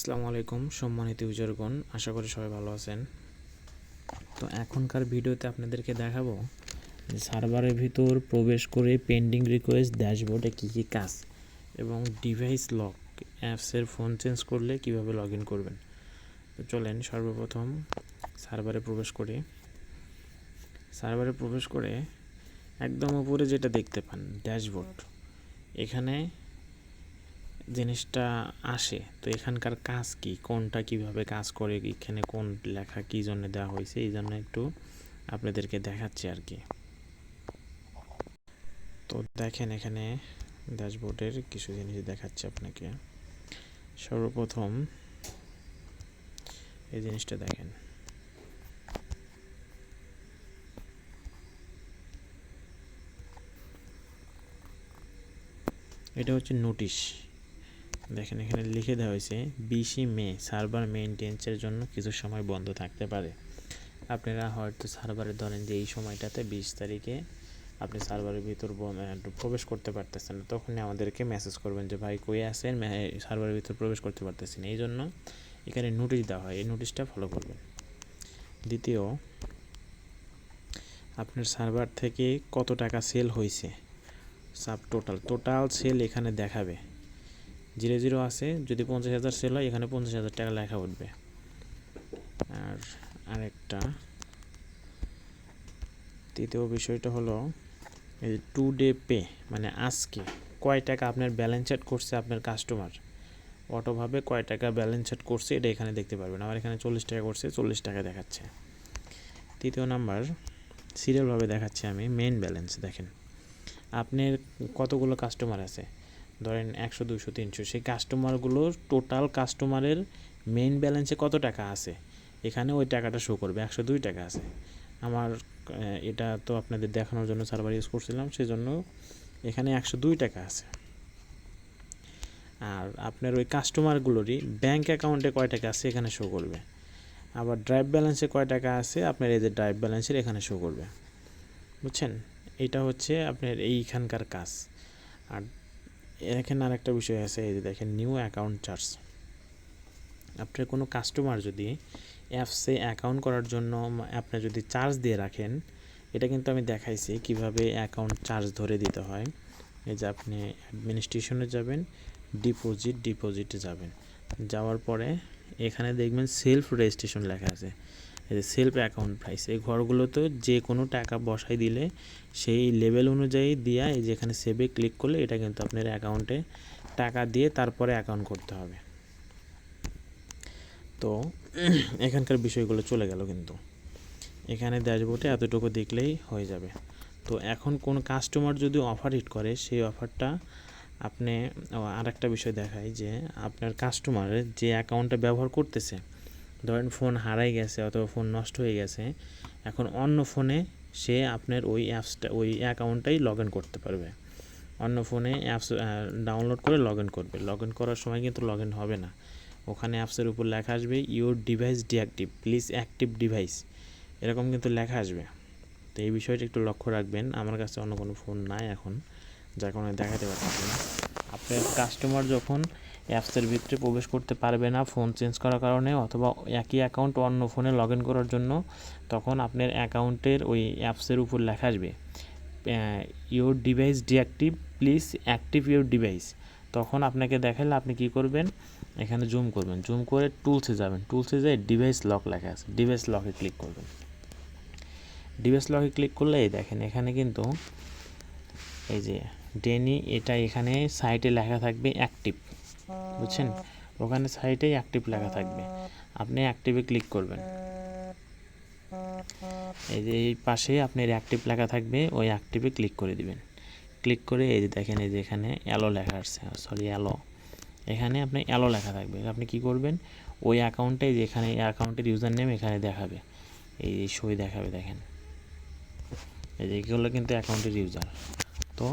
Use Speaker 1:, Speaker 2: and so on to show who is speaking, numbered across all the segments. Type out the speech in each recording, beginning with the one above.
Speaker 1: আসসালামু আলাইকুম, সম্মানিত ইউজারগণ, আশা করি সবাই ভালো আছেন। তো এখনকার ভিডিওতে আপনাদেরকে দেখাবো যে সার্ভারের ভিতর প্রবেশ করে পেন্ডিং রিকোয়েস্ট ড্যাশবোর্ডে কী কী কাজ এবং ডিভাইস লক অ্যাপসের ফোন চেঞ্জ করলে কীভাবে লগ ইন করবেন। তো চলেন সর্বপ্রথম সার্ভারে প্রবেশ করে। সার্ভারে প্রবেশ করে একদম উপরে যেটা দেখতে পান ড্যাশবোর্ড এখানে জিনিসটা আসে। তো এখানকার কাজ কি? কোনটা কীভাবে কাজ করে? এখানে কোন লেখা কি জন্য দেওয়া হয়েছে? এই জন্য একটু আপনাদেরকে দেখাচ্ছি আর কি। তো দেখেন এখানে ড্যাশবোর্ডের কিছু জিনিস দেখাচ্ছি আপনাকে। সর্বপ্রথম এই জিনিসটা দেখেন। এটা হচ্ছে নোটিশ। দেখেন, এখানে লিখে দেওয়া হয়েছে, বিশে মে, সার্ভার মেনটেন্সের জন্য কিছু সময় বন্ধ থাকতে পারে। আপনারা হয়তো সার্ভারে ধরেন যে এই সময়টাতে বিশ তারিখে আপনি সার্ভারের ভিতর প্রবেশ করতে পারতেছেন না, তখনই আমাদেরকে মেসেজ করবেন যে, ভাই, কই আছেন? মে- সার্ভারের ভিতর প্রবেশ করতে পারতেছেন এই জন্য এখানে নোটিশ দেওয়া হয়, এই নোটিশটা ফলো করবেন। দ্বিতীয়, আপনার সার্ভার থেকে কত টাকা সেল হয়েছে? সাব টোটাল টোটাল সেল এখানে দেখাবে। জিরো জিরো আছে, যদি পঞ্চাশ হাজার সেল হয়, এখানে পঞ্চাশ হাজার টাকা লেখা উঠবে। আর আরেকটা, তৃতীয় বিষয়টা হলো, এই টু ডে পে মানে আজকে কয় টাকা আপনার ব্যালেন্স সেট করছে আপনার কাস্টমার অটোভাবে কয় টাকা ব্যালেন্স সেট করছে, এটা এখানে দেখতে পারবেন। আমার এখানে চল্লিশ টাকা করছে, চল্লিশ টাকা দেখাচ্ছে। তৃতীয় নাম্বার সিরিয়ালভাবে দেখাচ্ছি আমি মেন ব্যালেন্স দেখেন। আপনার কতগুলো কাস্টমার আছে? ধরেন একশো দুশো তিনশো, সেই কাস্টমারগুলোর টোটাল কাস্টমারের মেইন ব্যালেন্সে কত টাকা আছে? এখানে ওই টাকাটা শো করবে, একশো, দুই টাকা আছে। আমার এটা তো আপনাদের দেখানোর জন্য সার্ভার ইউজ করছিলাম, সেজন্য এখানে একশো, দুই টাকা আছে। আর আপনার ওই কাস্টমারগুলোরই ব্যাঙ্ক অ্যাকাউন্টে কয় টাকা আছে এখানে শো করবে। আবার ড্রাইভ ব্যালেন্সে কয় টাকা আছে, আপনার যে ড্রাইভ ব্যালেন্সের এখানে শো করবে। বুঝছেন? এটা হচ্ছে আপনার এইখানকার কাজ। আর এখানে আর একটা বিষয় আছে, এই যে দেখেন নিউ অ্যাকাউন্ট চার্জ আপনার কোনো কাস্টমার যদি অ্যাপসে অ্যাকাউন্ট করার জন্য আপনি যদি চার্জ দিয়ে রাখেন, এটা কিন্তু আমি দেখাইছি কীভাবে অ্যাকাউন্ট চার্জ ধরে দিতে হয়। এই যে আপনি অ্যাডমিনিস্ট্রেশনে যাবেন ডিপোজিট ডিপোজিটে যাবেন। যাওয়ার পরে এখানে দেখবেন সেলফ রেজিস্ট্রেশন লেখা আছে। সেলফ অ্যাকাউন্ট প্রাইস এই ঘরগুলোতে যে কোনো টাকা বসাই দিলে সেই লেভেল অনুযায়ী দিয়া এই যে এখানে সেভে ক্লিক করলে এটা কিন্তু আপনার অ্যাকাউন্টে টাকা দিয়ে তারপরে অ্যাকাউন্ট করতে হবে। তো এখানকার বিষয়গুলো চলে গেল কিন্তু। এখানে ড্যাশবোর্ডে এতটুকু দেখলেই হয়ে যাবে। তো এখন কোন কাস্টমার যদি অফার হিট করে, সেই অফারটা আপনি আর একটা বিষয় দেখায় যে আপনার কাস্টমারের যে অ্যাকাউন্টটা ব্যবহার করতেছে ধরেন ফোন হারাই গেছে অথবা ফোন নষ্ট হয়ে গেছে, এখন অন্য ফোনে সে আপনার ওই অ্যাপসটা ওই অ্যাকাউন্টটাই লগ ইন করতে পারবে। অন্য ফোনে অ্যাপস ডাউনলোড করে লগ ইন করবে। লগ ইন করার সময় কিন্তু লগ ইন হবে না। ওখানে অ্যাপসের উপর লেখা আসবে your device deactive please active device এরকম কিন্তু লেখা আসবে। তো এই বিষয়টা একটু লক্ষ্য রাখবেন। আমার কাছে অন্য কোনো ফোন নাই এখন, যার কারণে দেখাতে পারছি না। আপনার কাস্টমার যখন অ্যাপসের ভিতরে প্রবেশ করতে পারবে না, ফোন চেঞ্জ করার কারণে অথবা একই অ্যাকাউন্ট অন্য ফোনে লগ ইন করার জন্য তখন আপনার অ্যাকাউন্টের ওই অ্যাপসের উপর লেখা আসবে your device deactive please active your device তখন আপনাকে দেখালে আপনি কি করবেন, এখানে জুম করবেন জুম করে টুলসে যাবেন টুলসে যেয়ে ডিভাইস লক লেখা আছে ডিভাইস লকে ক্লিক করবেন। ডিভাইস লকে ক্লিক করলে এই দেখেন এখানে কিন্তু এই যে ডেনি এটা এখানে সাইটে লেখা থাকবে অ্যাক্টিভ বুঝছেন? ওখানে সাইটে অ্যাক্টিভ লেখা থাকবে। আপনি অ্যাক্টিভে ক্লিক করবেন। এই যে এই পাশে আপনার অ্যাক্টিভ লেখা থাকবে, ওই অ্যাক্টিভে ক্লিক করে দিবেন। ক্লিক করে এই যে দেখেন, এই যে এখানে অ্যালো লেখা আসছে। সরি অ্যালো এখানে আপনি অ্যালো লেখা থাকবে। আপনি কি করবেন? ওই অ্যাকাউন্টে যেখানে অ্যাকাউন্টের ইউজার নেম এখানে দেখাবে। এই সই দেখাবে, দেখেন। এই যে এগুলো কিন্তু অ্যাকাউন্টের ইউজার তো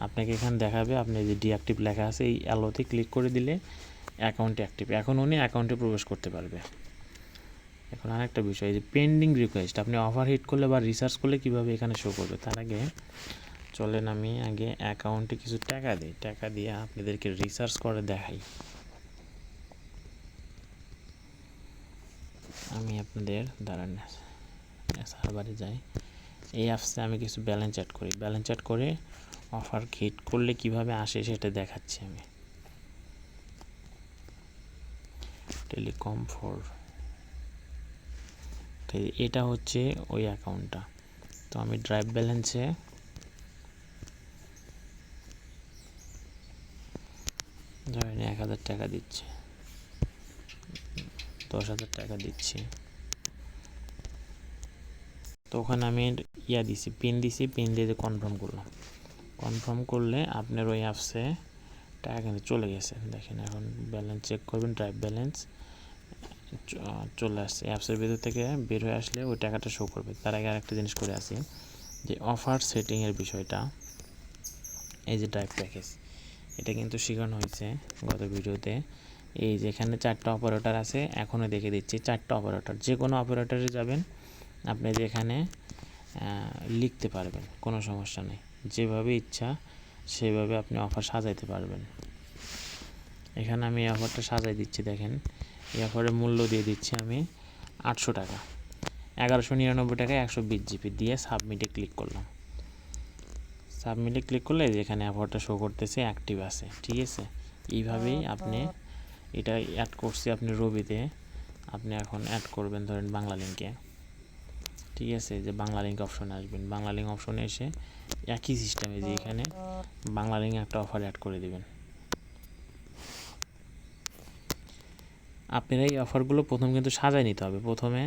Speaker 1: আপনাকে এখানে দেখাবে, আপনি যে ডিঅ্যাক্টিভ লেখা আছে, এই অ্যালোতে ক্লিক করে দিলে অ্যাকাউন্টে অ্যাক্টিভ এখন উনি অ্যাকাউন্টে প্রবেশ করতে পারবে। এখন আরেকটা বিষয় যে পেন্ডিং রিকোয়েস্ট আপনি ওভার হিট করলে বা রিসার্চ করলে কীভাবে এখানে শো করবে? তার আগে চলেন আমি আগে অ্যাকাউন্টে কিছু টাকা দিই। টাকা দিয়ে আপনাদেরকে রিসার্চ করে দেখাই। আমি আপনাদের, দাঁড়ান সার্ভারে যাই। এই অ্যাপসে আমি কিছু ব্যালেন্স অ্যাড করি। ব্যালেন্স অ্যাড করে অফার হিট করলে কীভাবে আসে সেটা দেখাচ্ছি আমি। টেলিকম ফর এটা হচ্ছে ওই অ্যাকাউন্টটা তো আমি ড্রাইভ ব্যালেন্সে ধরেন এক হাজার টাকা দিচ্ছে। দশ হাজার টাকা দিচ্ছি। তো ওখানে আমি ইয়া দিছি পিন দিছি পিন দিয়ে কনফার্ম করলাম। কনফার্ম করলে আপনার ওই অ্যাপসে টাকা কিন্তু চলে গেছে। দেখেন এখন ব্যালেন্স চেক করবেন ড্রাইভ ব্যালেন্স চলে আসছে। অ্যাপসের ভিতর থেকে বের হয়ে আসলে ওই টাকাটা শো করবে। তার আগে আরেকটা জিনিস করে আসি, যে অফার সেটিংয়ের বিষয়টা। এই যে ড্রাইভ প্যাকেজ এটা কিন্তু শেখানো হয়েছে গত ভিডিওতে। এই যেখানে চারটা অপারেটর আছে এখনও দেখে দিচ্ছি, চারটা অপারেটর যে কোনো অপারেটরে যাবেন, আপনি যেখানে লিখতে পারবেন, কোনো সমস্যা নেই। যেভাবে ইচ্ছা, সেভাবে আপনি অফার সাজাইতে পারবেন। এখানে আমি অফারটা সাজাই দিচ্ছি, দেখেন। এই অফারের মূল্য দিয়ে দিচ্ছি আমি আটশো টাকা। এগারোশো নিরানব্বই টাকায় একশো বিশ জিবি দিয়ে সাবমিটে ক্লিক করলাম। সাবমিটে ক্লিক করলে যেখানে অফারটা শো করতেছে অ্যাক্টিভ আছে, ঠিক আছে? এইভাবেই আপনি এটা অ্যাড করছি আপনি রবিতে। আপনি এখন অ্যাড করবেন, ধরেন বাংলা লিঙ্কে ঠিক আছে, যে বাংলা লিঙ্ক অপশনে আসবেন। বাংলা লিঙ্ক অপশনে এসে একই সিস্টেমে যে এখানে বাংলা লিঙ্ক একটা অফার অ্যাড করে দেবেন। আপনারা এই অফারগুলো প্রথম কিন্তু সাজায় নিতে হবে। প্রথমে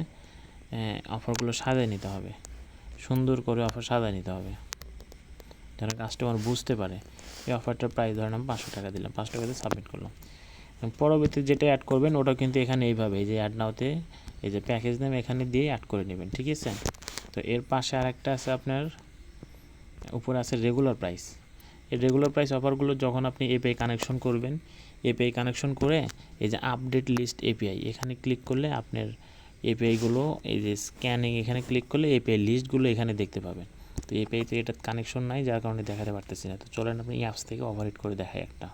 Speaker 1: অফারগুলো সাজায় নিতে হবে। সুন্দর করে অফার সাজায় নিতে হবে। যেন কাস্টমার বুঝতে পারে, এই অফারটার প্রাইস ধরেন আমি পাঁচশো টাকা দিলাম, পাঁচশো টাকাতে সাবমিট করলাম। পরবর্তী যেটা অ্যাড করবেন, ওটা কিন্তু এখানে এইভাবে, এই যে অ্যাড নাওতে এই যে প্যাকেজ নেম এখানে দিয়ে অ্যাড করে নেবেন, ঠিক আছে? তো এর পাশে আরেকটা আছে আপনার, উপরে আছে রেগুলার প্রাইস এই রেগুলার প্রাইস অফারগুলো যখন আপনি এপিআই কানেকশন করবেন এপিআই কানেকশন করে এই যে আপডেট লিস্ট এপিআই এখানে ক্লিক করলে আপনার এপিআইগুলো এই যে স্ক্যানিং এখানে ক্লিক করলে এপিআই লিস্টগুলো এখানে দেখতে পাবেন। তো এপিআইতে এটা কানেকশন নাই, যার কারণে দেখাতে পারতেছি না। তো চলেন আপনি অ্যাপস থেকে ওভারহিট করে দেখাই একটা।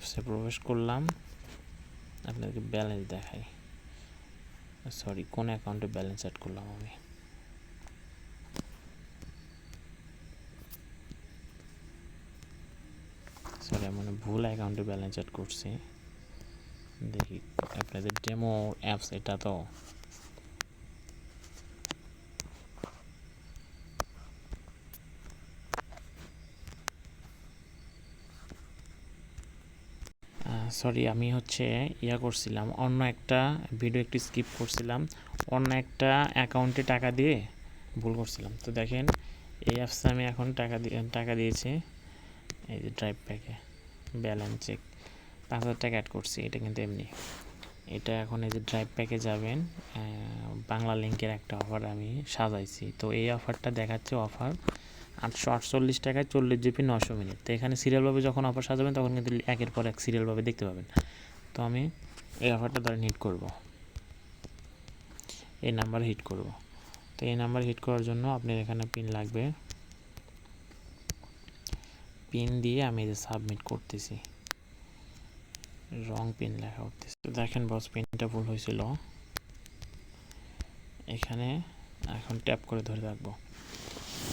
Speaker 1: অ্যাপসে প্রবেশ করলাম। আপনাদেরকে ব্যালেন্স দেখাই। সরি কোন অ্যাকাউন্টে ব্যালেন্স অ্যাড করলাম আমি? সরি মানে ভুল অ্যাকাউন্টে ব্যালেন্স অ্যাড করছি। দেখি, আপনাদের ডেমো অ্যাপস এটা তো সরি, আমি হচ্ছে ইয়া করছিলাম, অন্য একটা ভিডিও একটি স্কিপ করছিলাম, অন্য একটা অ্যাকাউন্টে টাকা দিয়ে ভুল করছিলাম। তো দেখেন, এই অ্যাপসে আমি এখন টাকা দিয়ে টাকা দিয়েছি, এই যে ড্রাইভ প্যাকে ব্যালেন্স চেক পাঁচ হাজার টাকা অ্যাড করছি, এটা কিন্তু এমনি। এটা এখন এই যে ড্রাইভ প্যাকে যাবেন বাংলা লিঙ্কের একটা অফার আমি সাজাইছি। তো এই অফারটা দেখাচ্ছে অফার আটশো আটচল্লিশ টাকায় চল্লিশ জিবি নশো মিনিট। তো এখানে সিরিয়ালভাবে যখন অফার সাজাবেন, তখন কিন্তু একের পর এক সিরিয়ালভাবে দেখতে পাবেন। তো আমি এই অফারটা ধরেন হিট করব। এই নাম্বার হিট করব। তো এই নাম্বার হিট করার জন্য আপনার এখানে পিন লাগবে। পিন দিয়ে আমি যে সাবমিট করতেছি। রং পিন লেখা করতেছি দেখেন বস পিনটা ভুল হয়েছিল। এখানে এখন ট্যাপ করে ধরে রাখব।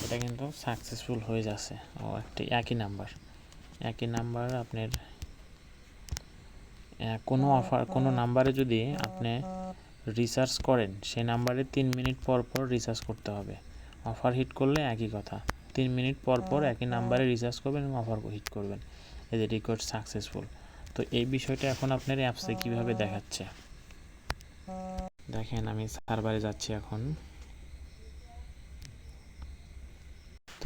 Speaker 1: এটা কিন্তু সাকসেসফুল হয়ে যাচ্ছে। ও, একটি একই নাম্বার একই নাম্বার আপনার কোনো অফার কোনো নাম্বারে যদি আপনি রিসার্চ করেন, সেই নাম্বারে তিন মিনিট পর পর রিসার্চ করতে হবে। অফার হিট করলে একই কথা। তিন মিনিট পর পর একই নাম্বারে রিসার্চ করবেন এবং অফার হিট করবেন। এই যে সাকসেসফুল তো এই বিষয়টা এখন আপনার অ্যাপসে কীভাবে দেখাচ্ছে? দেখেন, আমি সার্ভারে যাচ্ছি এখন।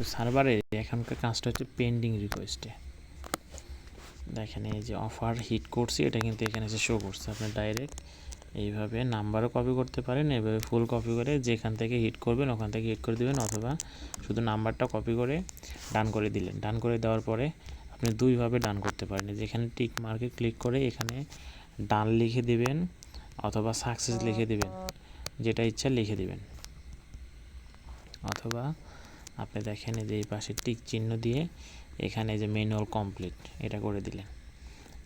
Speaker 1: তো সার্ভারে, এখনকার কাজটা হচ্ছে পেন্ডিং রিকোয়েস্টে দেখেন, এই যে অফার হিট করছি, এটা কিন্তু এখানে এসে শো করছে। আপনি ডাইরেক্ট এইভাবে নাম্বারও কপি করতে পারেন এইভাবে ফুল কপি করে যেখান থেকে হিট করবেন, ওখান থেকে হিট করে দিবেন, অথবা শুধু নাম্বারটা কপি করে ডান করে দিলেন। ডান করে দেওয়ার পরে আপনি দুইভাবে ডান করতে পারেন। যেখানে টিক মার্কে ক্লিক করে এখানে ডান লিখে দিবেন, অথবা সাকসেস লিখে দিবেন, যেটা ইচ্ছা লিখে দিবেন। অথবা আপনি দেখেন যে এই পাশে টিক চিহ্ন দিয়ে এখানে যে ম্যানুয়াল কমপ্লিট এটা করে দিলেন।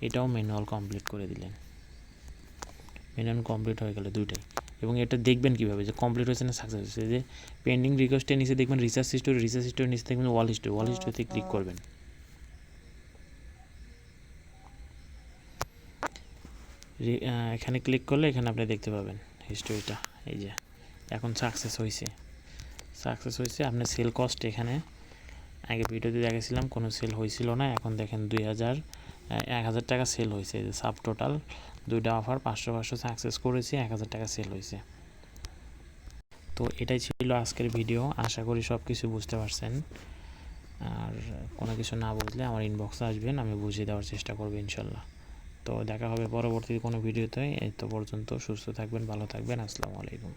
Speaker 1: এটাও ম্যানুয়াল কমপ্লিট করে দিলেন। ম্যানুয়াল কমপ্লিট হয়ে গেল দুইটাই। এবং এটা দেখবেন কীভাবে? যে কমপ্লিট হয়েছে না সাকসেস হয়েছে? যে পেন্ডিং রিকোয়েস্টের নিচে দেখবেন রিসার্চ হিস্টোরি রিসার্চ হিস্টোরির নিচে দেখবেন ওয়াল হিস্টোরি ওয়াল হিস্টোরিতে ক্লিক করবেন। এখানে ক্লিক করলে এখানে আপনি দেখতে পাবেন হিস্টোরিটা এই যে, এখন সাকসেস হয়েছে। সাকসেস হয়েছে আপনার সেল কস্ট এখানে, আগে ভিডিওতে দেখেছিলাম, কোনো সেল হয়েছিল না, এখন দেখেন দুই হাজার এক হাজার টাকা সেল হয়েছে সাব টোটাল দুইটা অফার পাঁচশো পাঁচশো সাকসেস করেছি, এক হাজার টাকা সেল হয়েছে। তো এটাই ছিল আজকের ভিডিও আশা করি সব কিছু বুঝতে পারছেন। আর কোনো কিছু না বুঝলে আমার ইনবক্সে আসবেন, আমি বুঝিয়ে দেওয়ার চেষ্টা করব ইনশাল্লাহ। তো দেখা হবে পরবর্তী কোনো ভিডিওতে এই তো পর্যন্ত সুস্থ থাকবেন, ভালো থাকবেন, আসসালামু আলাইকুম।